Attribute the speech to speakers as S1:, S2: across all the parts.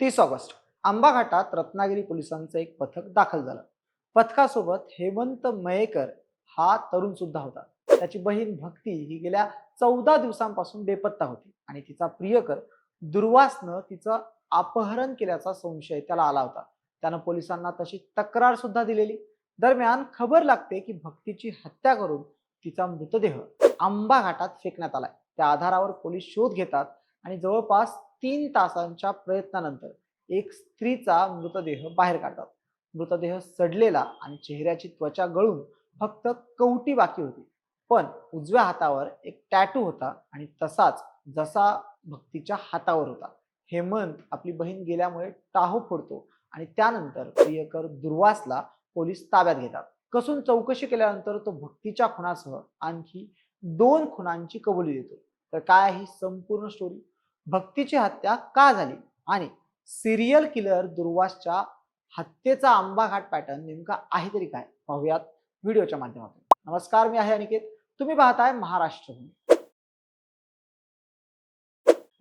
S1: तीस ऑगस्ट आंबा घाटात रत्नागिरी पोलिसांचं एक पथक दाखल झालं. पथकासोबत हेमंत मयेकर हा तरुण सुद्धा होता. त्याची बहीण भक्ती ही गेल्या चौदा दिवसांपासून बेपत्ता होती आणि तिचा प्रियकर दुर्वासनं तिचं अपहरण केल्याचा संशय त्याला आला होता. त्यानं पोलिसांना तशी तक्रार सुद्धा दिलेली. दरम्यान खबर लागते की भक्तीची हत्या करून तिचा मृतदेह आंबा घाटात फेकण्यात आलाय. त्या आधारावर पोलीस शोध घेतात आणि जवळपास तीन तासांच्या प्रयत्नानंतर एक स्त्रीचा मृतदेह बाहेर काढतात. मृतदेह सडलेला आणि चेहऱ्याची त्वचा गळून फक्त कवटी बाकी होती. पण उजव्या हातावर एक टॅटू होता आणि तसाच जसा भक्तीच्या हातावर होता. हेमंत आपली बहीण गेल्यामुळे टाहो फोडतो आणि त्यानंतर प्रियकर दुर्वासला पोलीस ताब्यात घेतात. कसून चौकशी केल्यानंतर तो भक्तीच्या खुणासह आणखी दोन खुणांची कबुली देतो. तर काय ही संपूर्ण स्टोरी भक्तीची हत्या का झाली? आणि सिरियल किलर दुर्वासच्या हत्येचा आंबा घाट पॅटर्न नेमका आहे तरी काय? पाहूयात व्हिडिओच्या माध्यमातून. नमस्कार मी आहे अनिकेत. तुम्ही पाहताय महाराष्ट्र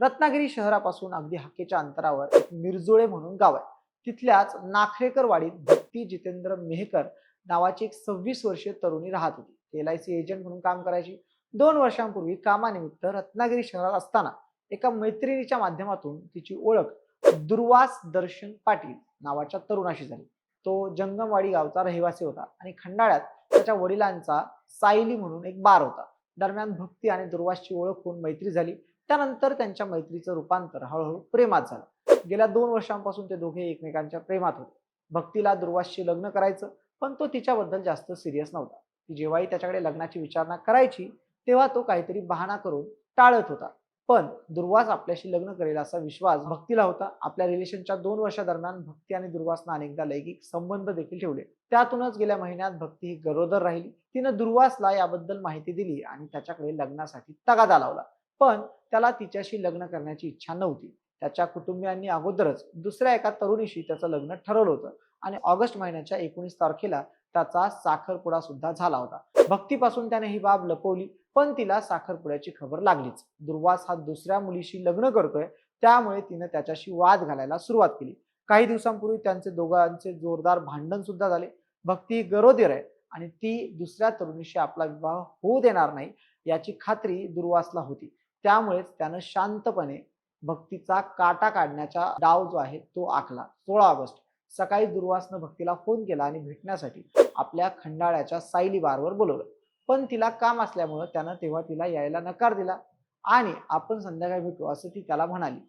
S1: रत्नागिरी शहरापासून अगदी हाकेच्या अंतरावर एक मिरजोळे म्हणून गाव आहे. तिथल्याच नाखरेकरवाडीत भक्ती जितेंद्र मेहकर नावाची एक सव्वीस वर्षीय तरुणी राहत होती. एल आय सी एजंट म्हणून काम करायची. दोन वर्षांपूर्वी कामानिमित्त रत्नागिरी शहरात असताना एका मैत्रिणीच्या माध्यमातून तिची ओळख दुर्वास दर्शन पाटील नावाच्या तरुणाशी झाली. तो जंगमवाडी गावचा रहिवासी होता आणि खंडाळ्यात त्याच्या वडिलांचा सायली म्हणून एक बार होता. दरम्यान भक्ती आणि दुर्वासची ओळख होऊन मैत्री झाली. त्यानंतर त्यांच्या मैत्रीचं रूपांतर हळूहळू प्रेमात झालं. गेल्या दोन वर्षांपासून ते दोघे एकमेकांच्या प्रेमात होते. भक्तीला दुर्वासशी लग्न करायचं पण तो तिच्याबद्दल जास्त सिरियस नव्हता. ती जेव्हाही त्याच्याकडे लग्नाची विचारणा करायची तेव्हा तो काहीतरी बहाणा करून टाळत होता. पण दुर्वास आपल्याशी लग्न करेल असा विश्वास भक्तीला होता. आपल्या रिलेशनच्या दोन वर्षादरम्यान भक्ती आणि दुर्वासनं अनेकदा लैंगिक संबंध देखील ठेवले. त्यातूनच गेल्या महिन्यात भक्ती ही गरोदर राहिली. तिनं दुर्वासला याबद्दल माहिती दिली आणि त्याच्याकडे लग्नासाठी तगादा लावला. पण त्याला तिच्याशी लग्न करण्याची इच्छा नव्हती. त्याच्या कुटुंबियांनी अगोदरच दुसऱ्या एका तरुणीशी त्याचं लग्न ठरवलं होतं आणि ऑगस्ट महिन्याच्या एकोणीस तारखेला त्याचा साखरपुडा सुद्धा झाला होता. भक्तीपासून त्याने ही बाब लपवली. पण तिला साखरपुड्याची खबर लागलीच. दुर्वास हा दुसऱ्या मुलीशी लग्न करतोय त्यामुळे तिनं त्याच्याशी वाद घालायला सुरुवात केली. काही दिवसांपूर्वी त्यांचे दोघांचे जोरदार भांडण सुद्धा झाले. भक्ती गरोदर आहे आणि ती दुसऱ्या तरुणीशी आपला विवाह होऊ देणार नाही याची खात्री दुर्वासला होती. त्यामुळेच त्यानं शांतपणे भक्तीचा काटा काढण्याचा डाव जो आहे तो आखला. सोळा ऑगस्ट सकाळी दुर्वासनं भक्तीला फोन केला आणि भेटण्यासाठी आपल्या खंडाळ्याच्या सायली बारवर बोलवलं. पण तिला काम असल्यामुळं त्यानं तेव्हा तिला यायला नकार दिला. आणि आपण संध्याकाळी भेटू असं ती त्याला म्हणाली.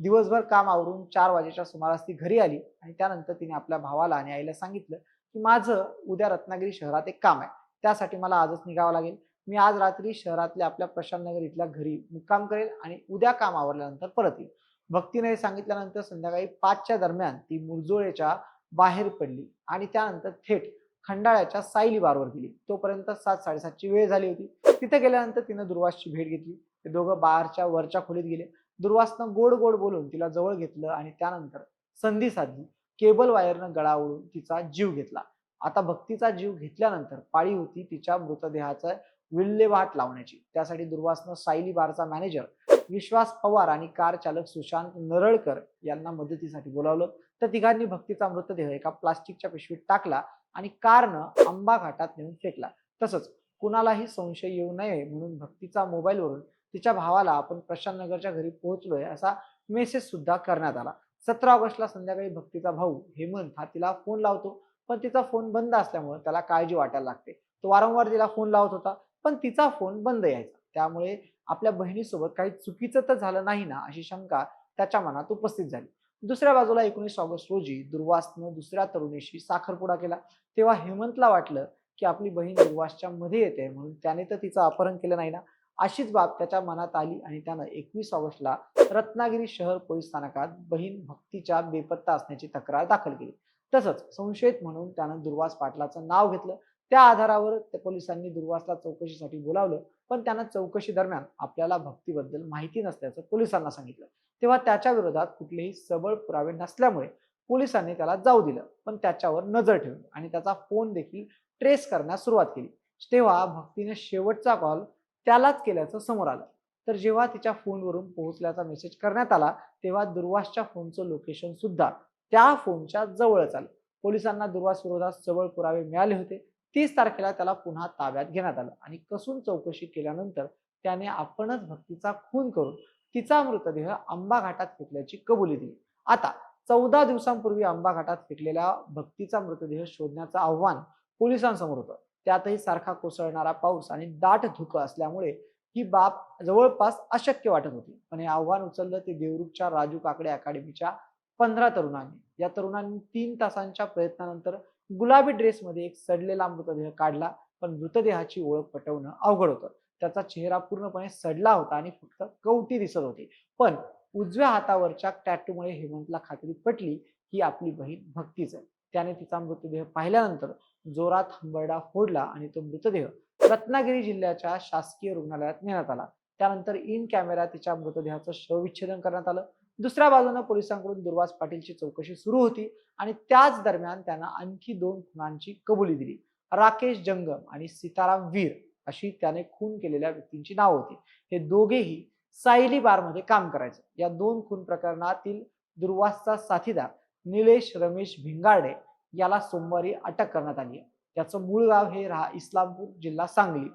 S1: दिवसभर काम आवरून चार वाजेच्या सुमारास ती घरी आली आणि त्यानंतर तिने आपल्या भावाला आणि आईला सांगितलं की माझं उद्या रत्नागिरी शहरात एक काम आहे. त्यासाठी मला आजच निघावं लागेल. मी आज रात्री शहरातल्या आपल्या प्रशांत नगर इथल्या घरी मुक्काम करेल आणि उद्या काम आवरल्यानंतर परत येईल. भक्तीने सांगितल्यानंतर संध्याकाळी पाचच्या दरम्यान ती मुरजोळेच्या बाहेर पडली आणि त्यानंतर थेट खंडाळ्याच्या सायली बारवर गेली. तोपर्यंत सात साडेसातची वेळ झाली होती. तिथे गेल्यानंतर तिनं दुर्वासची भेट घेतली. ते दोघं बारच्या वरच्या खोलीत गेले. दुर्वासनं गोड गोड बोलून तिला जवळ घेतलं आणि त्यानंतर संधी साधली. केबल वायरनं गळा ओढून तिचा जीव घेतला. आता भक्तीचा जीव घेतल्यानंतर पाळी होती तिच्या मृतदेहाचा विल्हेवाट लावण्याची. त्यासाठी दुर्वासनं सायली बारचा मॅनेजर विश्वास पवार आणि कार चालक सुशांत नरळकर यांना मदतीसाठी बोलावलं. तर तिघांनी भक्तीचा मृतदेह एका प्लास्टिकच्या पिशवीत टाकला. आणि कारनं आंबा घाटात नेऊन फेकला. तसंच कुणालाही संशय येऊ नये म्हणून भक्तीचा मोबाईलवरून तिच्या भावाला आपण प्रशांत नगरच्या घरी पोहोचलोय असा मेसेज सुद्धा करण्यात आला. सतरा ऑगस्टला संध्याकाळी भक्तीचा भाऊ हेमंत हा तिला फोन लावतो. पण तिचा फोन बंद असल्यामुळे त्याला काळजी वाटायला लागते. तो वारंवार तिला फोन लावत होता. पण तिचा फोन बंद यायचा. त्यामुळे आपल्या बहिणीसोबत काही चुकीचं तर झालं नाही ना अशी शंका त्याच्या मनात उपस्थित झाली. दुसऱ्या बाजूला एकोणीस ऑगस्ट रोजी दुर्वासनं दुसऱ्या तरुणीशी साखरपुडा केला. तेव्हा हेमंतला वाटलं की आपली बहीण दुर्वासच्या मध्ये येते म्हणून त्याने तर तिचं अपहरण केलं नाही ना? अशीच बाब त्याच्या मनात आली आणि त्यानं एकवीस ऑगस्टला रत्नागिरी शहर पोलीस स्थानकात बहीण भक्तीच्या बेपत्ता असण्याची तक्रार दाखल केली. तसंच संशयित म्हणून त्यानं दुर्वास पाटलाचं नाव घेतलं. त्या आधारावर त्या पोलिसांनी दुर्वासला चौकशीसाठी बोलावलं. पण त्यांना चौकशी दरम्यान आपल्याला भक्तीबद्दल माहिती नसल्याचं पोलिसांना सांगितलं. तेव्हा त्याच्या विरोधात कुठलेही सबळ पुरावे नसल्यामुळे पोलिसांनी त्याला जाऊ दिलं. पण त्याच्यावर नजर ठेवली आणि त्याचा फोन देखील ट्रेस करण्यास सुरुवात केली. तेव्हा भक्तीने शेवटचा कॉल त्यालाच केल्याचं समोर आलं. तर जेव्हा तिच्या फोनवरून पोहोचल्याचा मेसेज करण्यात आला तेव्हा दुर्वासच्या फोनचं लोकेशन सुद्धा त्या फोनच्या जवळच आलं. पोलिसांना दुर्वास विरोधात सबळ पुरावे मिळाले होते. तीस तारखेला त्याला पुन्हा ताब्यात घेण्यात आलं. आणि कसून चौकशी केल्यानंतर त्याने आपणच भक्तीचा खून करून तिचा मृतदेह आंबा घाटात फेकल्याची कबुली दिली. आता चौदा दिवसांपूर्वी आंबा घाटात फेकलेल्या भक्तीचा मृतदेह शोधण्याचं आव्हान पोलिसांसमोर होतं. त्यातही सारखा कोसळणारा पाऊस आणि दाट धुकं असल्यामुळे ही बाब जवळपास अशक्य वाटत होती. पण हे आव्हान उचललं ते देवरुखच्या राजू काकडे अकॅडमीच्या पंधरा तरुणांनी. या तरुणांनी तीन तासांच्या प्रयत्नानंतर गुलाबी ड्रेसमध्ये एक सडलेला मृतदेह काढला पण मृतदेहाची ओळख पटवणं अवघड होतं. त्याचा चेहरा पूर्णपणे सडला होता आणि फक्त कवटी दिसत होती. पण उजव्या हातावरच्या टॅटूमुळे हेमंतला खात्री पटली की आपली बहीण भक्तीच आहे. त्याने तिचा मृतदेह पाहिल्यानंतर जोरात हंबरडा फोडला आणि तो मृतदेह रत्नागिरी जिल्ह्याच्या शासकीय रुग्णालयात नेण्यात आला. त्यानंतर इन कॅमेरा तिच्या मृतदेहाचं शवविच्छेदन करण्यात आलं. दुसऱ्या बाजूनं पोलिसांकडून दुर्वास पाटीलची चौकशी सुरू होती आणि त्याच दरम्यान त्यांना आणखी दोन खुनांची कबुली दिली. राकेश जंगम आणि सीताराम वीर अशी त्याने खून केलेल्या व्यक्तींची नाव होती. हे दोघेही सायली बारमध्ये काम करायचे. या दोन खून प्रकरणातील दुर्वासचा साथीदार निलेश रमेश भिंगारडे याला सोमवारी अटक करण्यात आली आहे. त्याचं मूळ गाव हे राहा इस्लामपूर जिल्हा सांगली.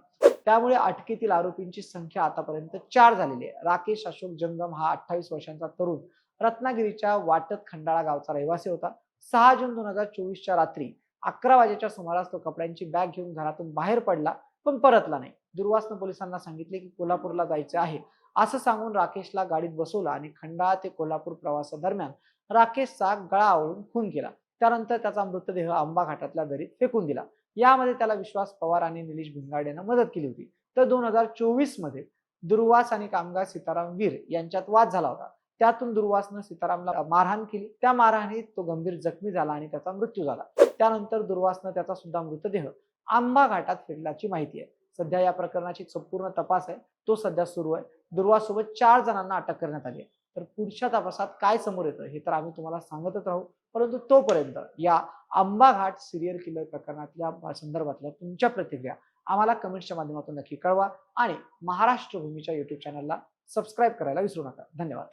S1: त्यामुळे अटकेतील आरोपींची संख्या आतापर्यंत चार झालेली आहे. राकेश अशोक जंगम हा अठ्ठावीस वर्षांचा तरुण. रत्नागिरीच्या वाटत खंडाळा गावचा रहिवासी होता. सहा जून दोन हजार चोवीसच्या रात्री अकरा वाजेच्या सुमारास तो कपड्यांची बॅग घेऊन घरातून बाहेर पडला पण परतला नाही. दुर्वासनं पोलिसांना सांगितले की कोल्हापूरला जायचे आहे. असं सांगून राकेशला गाडीत बसवलं आणि खंडाळा ते कोल्हापूर प्रवासादरम्यान राकेशचा गळा आवळून खून केला. त्यानंतर त्याचा मृतदेह आंबा घाटातल्या दरीत फेकून दिला. यामध्ये त्याला विश्वास पवार आणि निलेश भिंगाडेनं मदत केली होती. तर दोन हजार चोवीसमध्ये दुर्वास आणि कामगार सीताराम वीर यांच्यात वाद झाला होता. त्यातून दुर्वासनं सीतारामला मारहाण केली. त्या मारहाणीत तो गंभीर जखमी झाला आणि त्याचा मृत्यू झाला. त्यानंतर दुर्वासनं त्याचा सुद्धा मृतदेह आंबा घाटात फेकल्याची माहिती आहे. सध्या या प्रकरणाची संपूर्ण तपास आहे. तो सध्या सुरू आहे. दुर्वासोबत चार जणांना अटक करण्यात आली आहे. तर पुढच्या तपासात काय समोर येतं हे तर आम्ही तुम्हाला सांगतच राहू. परंतु तोपर्यंत या आंबा घाट सिरियल किलर प्रकरणातल्या संदर्भातल्या तुमच्या प्रतिक्रिया आम्हाला कमेंट्सच्या माध्यमातून नक्की कळवा आणि महाराष्ट्र भूमीच्या युट्यूब चॅनलला सबस्क्राईब करायला विसरू नका. धन्यवाद.